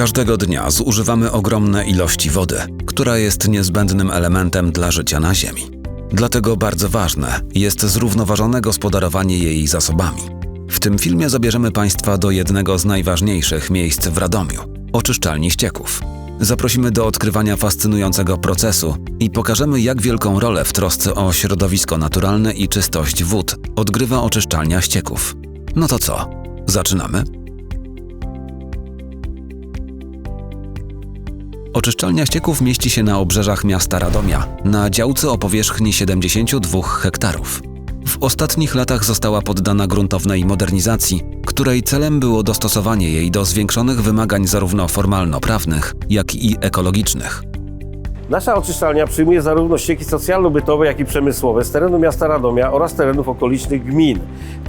Każdego dnia zużywamy ogromne ilości wody, która jest niezbędnym elementem dla życia na Ziemi. Dlatego bardzo ważne jest zrównoważone gospodarowanie jej zasobami. W tym filmie zabierzemy Państwa do jednego z najważniejszych miejsc w Radomiu oczyszczalni ścieków. Zaprosimy do odkrywania fascynującego procesu i pokażemy, jak wielką rolę w trosce o środowisko naturalne i czystość wód odgrywa oczyszczalnia ścieków. No to co? Zaczynamy? Oczyszczalnia ścieków mieści się na obrzeżach miasta Radomia, na działce o powierzchni 72 hektarów. W ostatnich latach została poddana gruntownej modernizacji, której celem było dostosowanie jej do zwiększonych wymagań zarówno formalno-prawnych, jak i ekologicznych. Nasza oczyszczalnia przyjmuje zarówno ścieki socjalno-bytowe, jak i przemysłowe z terenu miasta Radomia oraz terenów okolicznych gmin.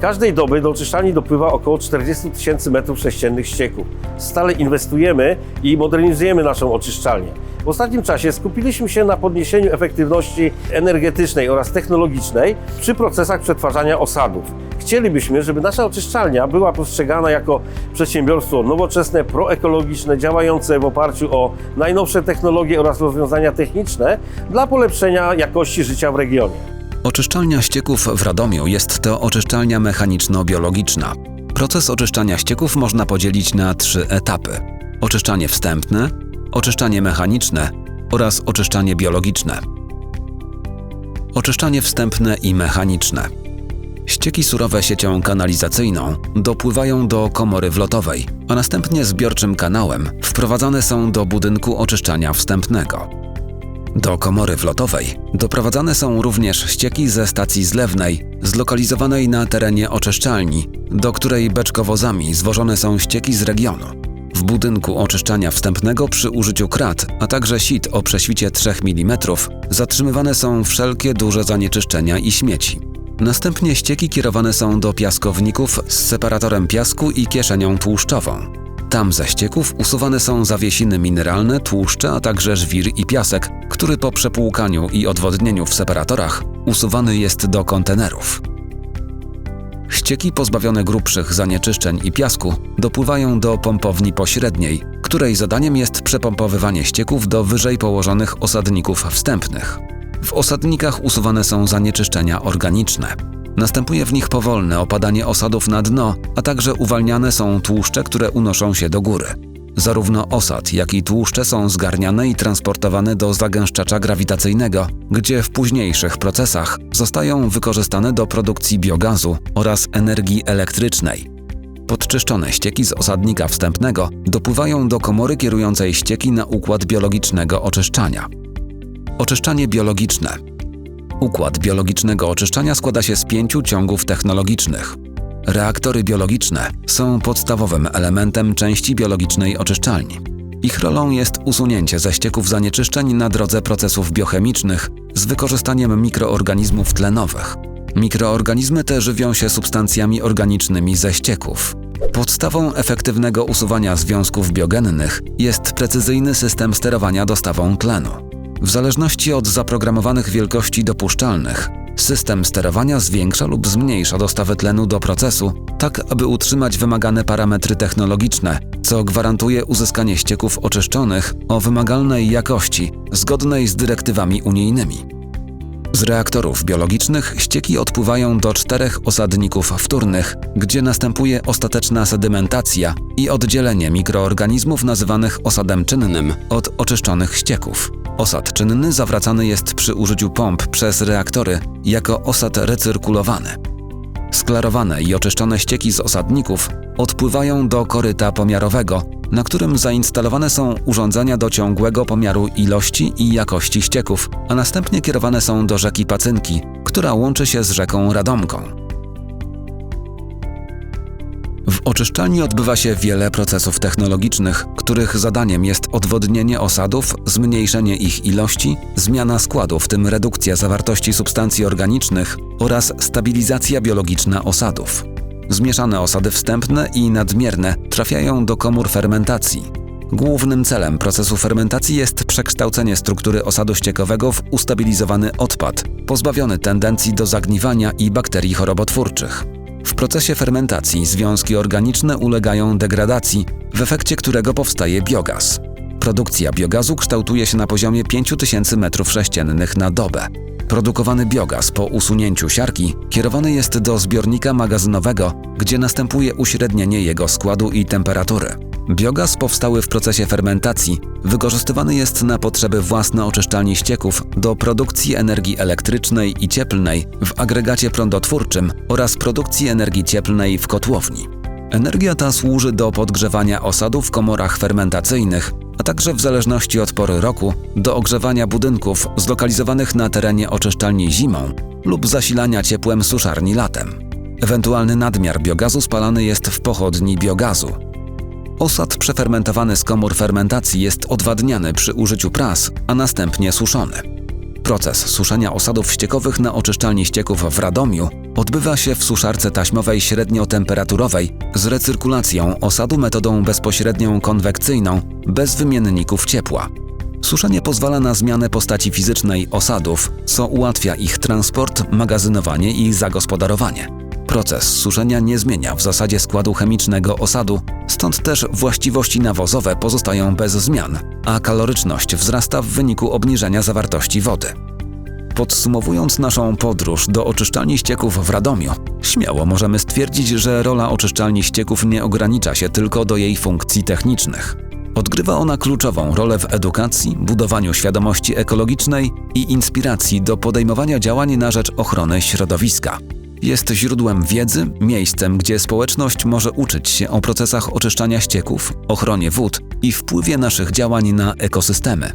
Każdej doby do oczyszczalni dopływa około 40 tysięcy metrów sześciennych ścieków. Stale inwestujemy i modernizujemy naszą oczyszczalnię. W ostatnim czasie skupiliśmy się na podniesieniu efektywności energetycznej oraz technologicznej przy procesach przetwarzania osadów. Chcielibyśmy, żeby nasza oczyszczalnia była postrzegana jako przedsiębiorstwo nowoczesne, proekologiczne, działające w oparciu o najnowsze technologie oraz rozwiązania techniczne dla polepszenia jakości życia w regionie. Oczyszczalnia ścieków w Radomiu jest to oczyszczalnia mechaniczno-biologiczna. Proces oczyszczania ścieków można podzielić na trzy etapy: oczyszczanie wstępne, oczyszczanie mechaniczne oraz oczyszczanie biologiczne. Oczyszczanie wstępne i mechaniczne. Ścieki surowe siecią kanalizacyjną dopływają do komory wlotowej, a następnie zbiorczym kanałem wprowadzane są do budynku oczyszczania wstępnego. Do komory wlotowej doprowadzane są również ścieki ze stacji zlewnej, zlokalizowanej na terenie oczyszczalni, do której beczkowozami zwożone są ścieki z regionu. W budynku oczyszczania wstępnego przy użyciu krat, a także sit o prześwicie 3 mm zatrzymywane są wszelkie duże zanieczyszczenia i śmieci. Następnie ścieki kierowane są do piaskowników z separatorem piasku i kieszenią tłuszczową. Tam ze ścieków usuwane są zawiesiny mineralne, tłuszcze, a także żwir i piasek, który po przepłukaniu i odwodnieniu w separatorach usuwany jest do kontenerów. Ścieki pozbawione grubszych zanieczyszczeń i piasku dopływają do pompowni pośredniej, której zadaniem jest przepompowywanie ścieków do wyżej położonych osadników wstępnych. W osadnikach usuwane są zanieczyszczenia organiczne. Następuje w nich powolne opadanie osadów na dno, a także uwalniane są tłuszcze, które unoszą się do góry. Zarówno osad, jak i tłuszcze są zgarniane i transportowane do zagęszczacza grawitacyjnego, gdzie w późniejszych procesach zostają wykorzystane do produkcji biogazu oraz energii elektrycznej. Podczyszczone ścieki z osadnika wstępnego dopływają do komory kierującej ścieki na układ biologicznego oczyszczania. Oczyszczanie biologiczne. Układ biologicznego oczyszczania składa się z pięciu ciągów technologicznych. Reaktory biologiczne są podstawowym elementem części biologicznej oczyszczalni. Ich rolą jest usunięcie ze ścieków zanieczyszczeń na drodze procesów biochemicznych z wykorzystaniem mikroorganizmów tlenowych. Mikroorganizmy te żywią się substancjami organicznymi ze ścieków. Podstawą efektywnego usuwania związków biogennych jest precyzyjny system sterowania dostawą tlenu. W zależności od zaprogramowanych wielkości dopuszczalnych, system sterowania zwiększa lub zmniejsza dostawę tlenu do procesu, tak aby utrzymać wymagane parametry technologiczne, co gwarantuje uzyskanie ścieków oczyszczonych o wymagalnej jakości, zgodnej z dyrektywami unijnymi. Z reaktorów biologicznych ścieki odpływają do czterech osadników wtórnych, gdzie następuje ostateczna sedymentacja i oddzielenie mikroorganizmów nazywanych osadem czynnym od oczyszczonych ścieków. Osad czynny zawracany jest przy użyciu pomp przez reaktory jako osad recyrkulowany. Sklarowane i oczyszczone ścieki z osadników odpływają do koryta pomiarowego, na którym zainstalowane są urządzenia do ciągłego pomiaru ilości i jakości ścieków, a następnie kierowane są do rzeki Pacynki, która łączy się z rzeką Radomką. Oczyszczalni odbywa się wiele procesów technologicznych, których zadaniem jest odwodnienie osadów, zmniejszenie ich ilości, zmiana składu, w tym redukcja zawartości substancji organicznych oraz stabilizacja biologiczna osadów. Zmieszane osady wstępne i nadmierne trafiają do komór fermentacji. Głównym celem procesu fermentacji jest przekształcenie struktury osadu ściekowego w ustabilizowany odpad, pozbawiony tendencji do zagniwania i bakterii chorobotwórczych. W procesie fermentacji związki organiczne ulegają degradacji, w efekcie którego powstaje biogaz. Produkcja biogazu kształtuje się na poziomie 5000 m3 na dobę. Produkowany biogaz po usunięciu siarki kierowany jest do zbiornika magazynowego, gdzie następuje uśrednienie jego składu i temperatury. Biogaz powstały w procesie fermentacji wykorzystywany jest na potrzeby własne oczyszczalni ścieków do produkcji energii elektrycznej i cieplnej w agregacie prądotwórczym oraz produkcji energii cieplnej w kotłowni. Energia ta służy do podgrzewania osadu w komorach fermentacyjnych, a także w zależności od pory roku do ogrzewania budynków zlokalizowanych na terenie oczyszczalni zimą lub zasilania ciepłem suszarni latem. Ewentualny nadmiar biogazu spalany jest w pochodni biogazu. Osad przefermentowany z komór fermentacji jest odwadniany przy użyciu pras, a następnie suszony. Proces suszenia osadów ściekowych na oczyszczalni ścieków w Radomiu odbywa się w suszarce taśmowej średniotemperaturowej z recyrkulacją osadu metodą bezpośrednią konwekcyjną bez wymienników ciepła. Suszenie pozwala na zmianę postaci fizycznej osadów, co ułatwia ich transport, magazynowanie i zagospodarowanie. Proces suszenia nie zmienia w zasadzie składu chemicznego osadu, stąd też właściwości nawozowe pozostają bez zmian, a kaloryczność wzrasta w wyniku obniżenia zawartości wody. Podsumowując naszą podróż do oczyszczalni ścieków w Radomiu, śmiało możemy stwierdzić, że rola oczyszczalni ścieków nie ogranicza się tylko do jej funkcji technicznych. Odgrywa ona kluczową rolę w edukacji, budowaniu świadomości ekologicznej i inspiracji do podejmowania działań na rzecz ochrony środowiska. Jest źródłem wiedzy, miejscem, gdzie społeczność może uczyć się o procesach oczyszczania ścieków, ochronie wód i wpływie naszych działań na ekosystemy.